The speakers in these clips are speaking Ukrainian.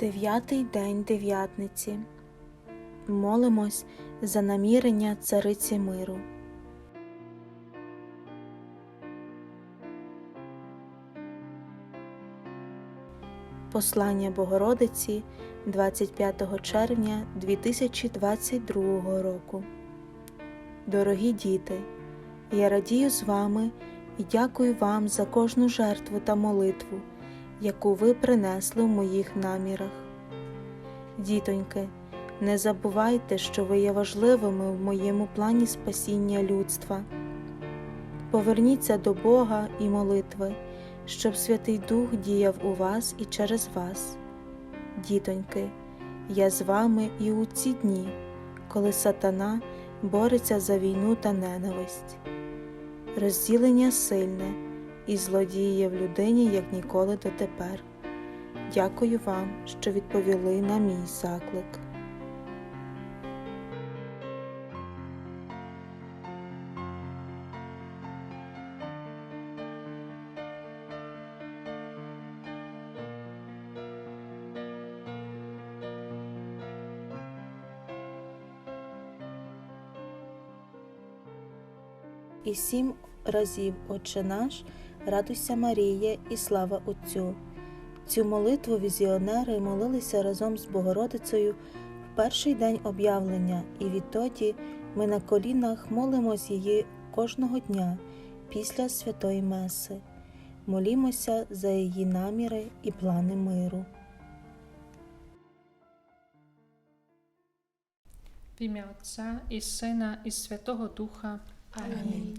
Дев'ятий день дев'ятниці. Молимось за намірення цариці миру. Послання Богородиці 25 червня 2022 року. Дорогі діти, я радію з вами і дякую вам за кожну жертву та молитву, яку ви принесли в моїх намірах. Дітоньки, не забувайте, що ви є важливими в моєму плані спасіння людства. Поверніться до Бога і молитви, щоб Святий Дух діяв у вас і через вас. Дітоньки, я з вами і у ці дні, коли сатана бореться за війну та ненависть. Розділення сильне і злодіє в людині, як ніколи дотепер. Дякую вам, що відповіли на мій заклик. І сім разів Отче наш, радуйся Марія і слава Отцю. Цю молитву візіонери молилися разом з Богородицею в перший день об'явлення, і відтоді ми на колінах молимось її кожного дня після святої Меси. Молімося за її наміри і плани миру. В ім'я Отця і Сина, і Святого Духа. Амінь.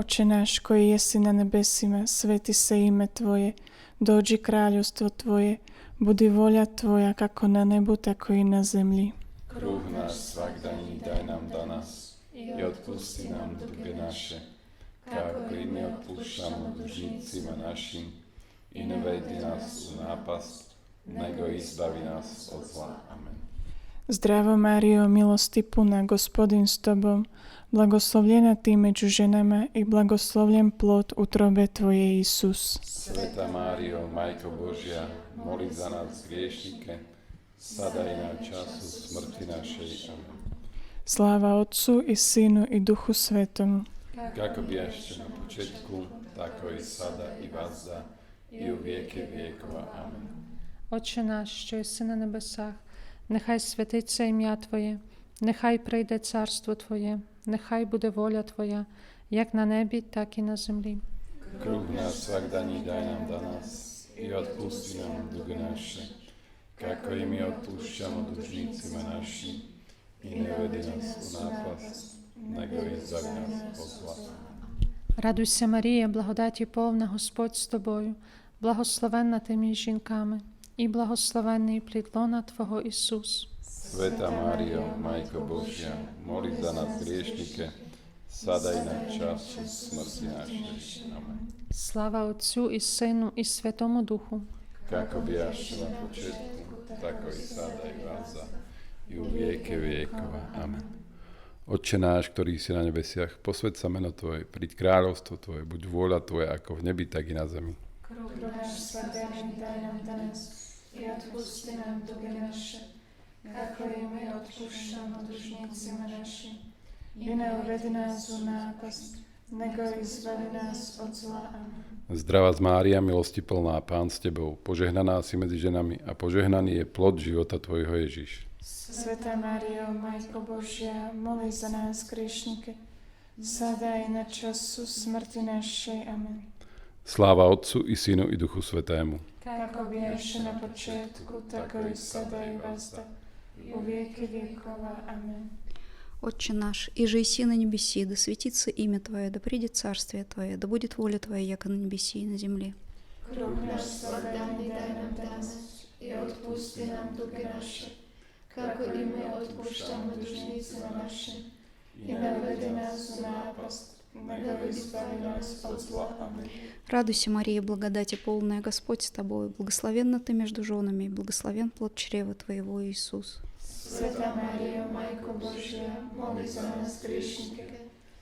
Oče náš koji jesi na nebesima, sveti se ime Tvoje, dođi kraljevstvo Tvoje, budi volja Tvoja kako na nebu, tako i na zemlji. Kruh náš svakdaní daj nám danas i odpusti nám dlge naše, kako i mi odpuštamo dužnicima našim i ne vedi nas u napast, nego izbavi nas od zla. Amen. Zdravo Mario, milosti puna, gospodin s tobom, blagoslovljena ti među ženama i blagoslovljen plod utrobe tvoje, Isus. Sveta Mario, Majko Božja, moli za nas griješnike, sada i na času smrti naše. Amen. Slava Otcu i Sinu i Duhu Svetom. Kako bijašće na početku, tako i sada i vazda i u vijeke vijekova. Amen. Oče naš, što je se na nebesah, нехай святиться ім'я Твоє, нехай прийде царство Твоє, нехай буде воля Твоя, як на небі, так і на землі. Kruh náš svakdaní daj nám danas i odpusti nám dlge naše, kako i mi odpúšťamo dužnícima našim i nevedi nás u nápast, nego izbavi nás od zla. Радуйся, Марія, благодаті повна Господь з тобою, благословенна ти між жінками, i blahoslavený plod lona Tvojho Isus. Sveta Mário, Majko Božia, moli za nás griešnike, sadaj na čas smrti našej. Amen. Slava Otcu i Synu i Svetomu Duchu. Kako bijaš na početku, tako i sada i vaza, i u vijeke vijekova. Amen. Otče náš, ktorý si na nebesiach, posved sa meno Tvoje, príď kráľovstvo Tvoje, buď vôľa Tvoja ako v nebi, tak i na zemi. Krv náš svatený, daj nám danes i odpusti nam duge naše, kako i mi otpuštamo dužnicima našim. I ne uvedi nas u napast, nego izbavi nas od zla. Amen. Zdravá z Mária, milosti plná, Pán s Tebou, požehnaná si medzi ženami a požehnaný je plod života Tvojho Ježiš. Sveta Mária, Majko Božia, moli za nás kriešníky, sada i na času smrti našej. Amen. Sláva Otcu i Synu i Duchu Svetému jako pierwszy na początku, tako i sada i wasta, u веки векова. Аминь. Отче наш, и жиси на небеси, да светится имя Твое, да придет царствие Твое, да будет воля Твоя, яко на небеси и на земле. Хлеб наш сладаний дай нам данность, и отпусти нам дуги наши, как и мы отпущаем должницы наши, Радуйся, Мария, благодати полная, Господь с тобой, благословенна ты между женами, и благословен плод чрева твоего, Иисус. Святая Мария, Майка Божья, молись за нас, грешники,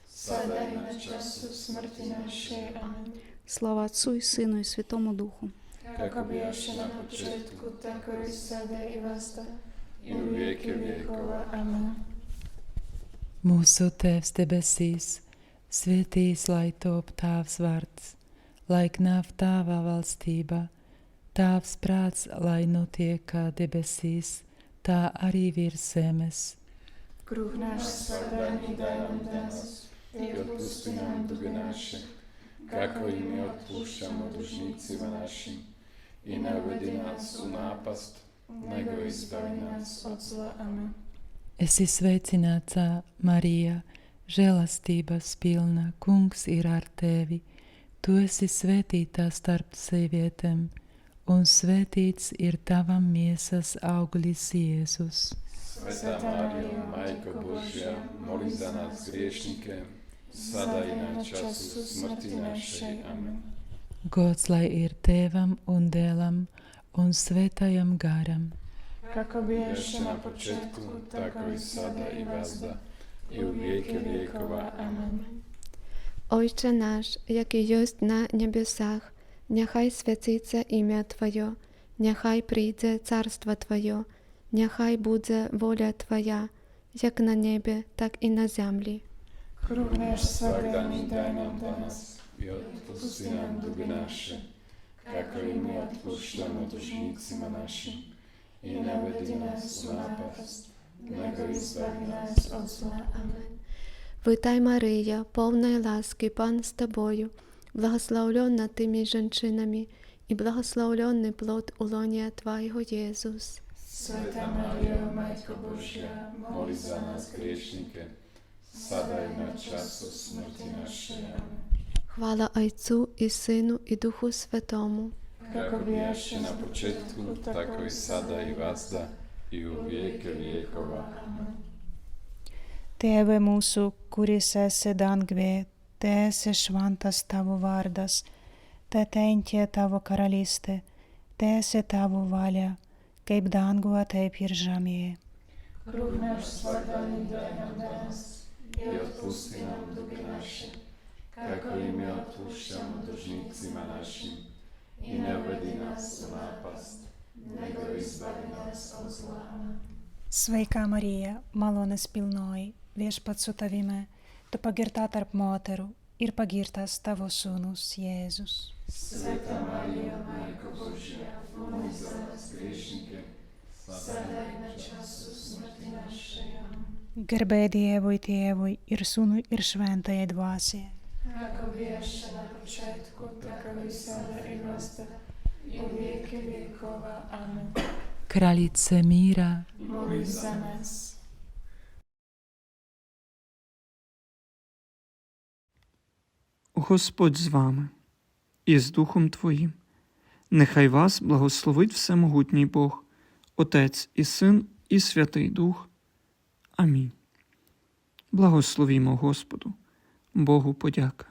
садай на часу смерти нашей. Аминь. Слава Отцу и Сыну и Святому Духу. Как объявши на початку, так и сада и васта, и веки векова. Аминь. Mūsu Tēvs debesīs, Svētīs, lai top tavs vārds, lai nāv tava valstība, tavs prāts, lai notiek kā debesīs, tā arī virs zemes. Крупнаш созданий дай нам нас, и отпусти нам долги наши, како и ми отпущамо дужницima нашим. И не веди нас у напаст, него избави нас от зла. Amen. Esi sveicināta, Marija, žēlastības pilna, kungs ir ar tevi. Tu esi svētītā starp sievietēm, un svētīts ir tava miesas auglis Jēzus. Sveta Mario, Majko Božja, moli za nas griješnike, sada i na času smrti naše. Amen. Gods lai ir tēvam un dēlam un svētajam garam. Kako bješe Još na početku, tako i sada i vazda, i u vijeke vijekova. Amen. Ojcze nasz, jaki jest na niebiosach, niechaj święcиться imię Twoje, niechaj przyjdzie carstwo Twoje, niechaj będzie wola Twoja, jak na niebie, tak i na ziemi. Kruh naš svakdani Svakdani daj daj nam nam danas danas i otpusti nam duge naše, kako i mi otpuštamo dužnicima našim. I ne nas od zla. Amen. Витай, Мария, повна ласки, Пан з тобою, благословлена ти між жінками, і благословлений плод улонія Твоєго Єсус. Majko Božja, Moli za nas griješnike, sada i na času smrti naše. Amen. Хвала Отцю і Сину і Духу Святому. Kako bijaše na početku, tako i sada i vazda, į viekę viekavą. Tėve mūsų, kuris esi dangvė, te esi šventas tavo vardas, te tentie tavo karalystė, te esi tavo valia, kaip danguje, taip ir žemėje. Krūmėš svagalindę vandens ir pustinam dubinašį, kakalime atpuščiam dužnicima našim, i ne vedi nas u napast, Sveika Marija, malonės pilnoji, viešpat su tavimi, tu pagirta tarp moterų ir pagirtas tavo sūnus Jėzus. Sveika Marija, Maika Božė, mums savęs priešininkė, savai nečiasus mirtinašėje. Gerbė Dievui, Tėvui ir Sūnui ir Šventajai Dvasiai. Ako viešina početku, tako i sada i nastavak i u. Amen. Kraljice mira, Moli za nas. Господь з вами і з Духом Твоїм. Нехай вас благословить Всемогутній Бог, Отець і Син, і Святий Дух. Амінь. Благословімо Господу, Богу подяка.